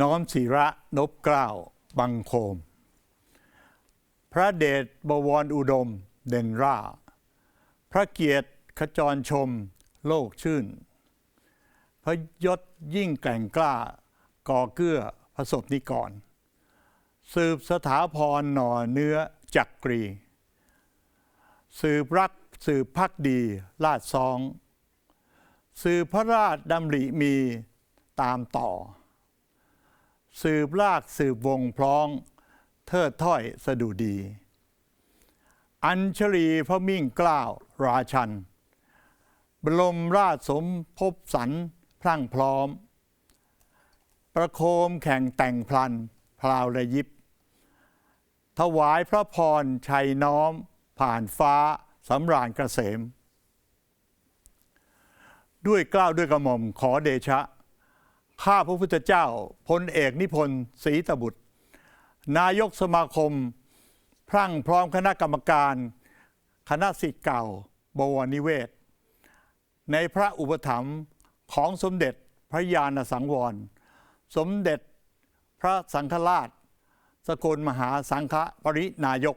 น้อมศิระนบเกล้าบังโคม พระเดชบวรอุดมเด่นร่า พระเกียรติขจรชมโลกชื่น พระยศยิ่งแก่งกล้าก่อเกื้อพระสบนิกร สืบสถาพรหน่อเนื้อจักกรี สืบรักสืบพักดีลาดซอง สืบพระราชดำริมีตามต่อ สืบลากสืบวงพร้อง เทิดถ้อยสดุดี อัญชลีพระมิ่งกล้าวราชัน บรมราชสมภพสันพรั่งพร้อม ประโคมแข่งแต่งพลันพลาวระยิบ ถวายพระพรชัยน้อม ผ่านฟ้าสำราญเกษม ด้วยกล้าวด้วยกระหม่อมขอเดชะ ข้าพระพุทธเจ้าพลเอกนิพนธ์ศรีตบุตร นายกสมาคม พรั่งพร้อมคณะกรรมการ คณะสิทธิ์เก่า บวรนิเวศ ในพระอุปถัมภ์ของสมเด็จพระยาณสังวร สมเด็จพระสังฆราช สกลมหาสังฆปรินายก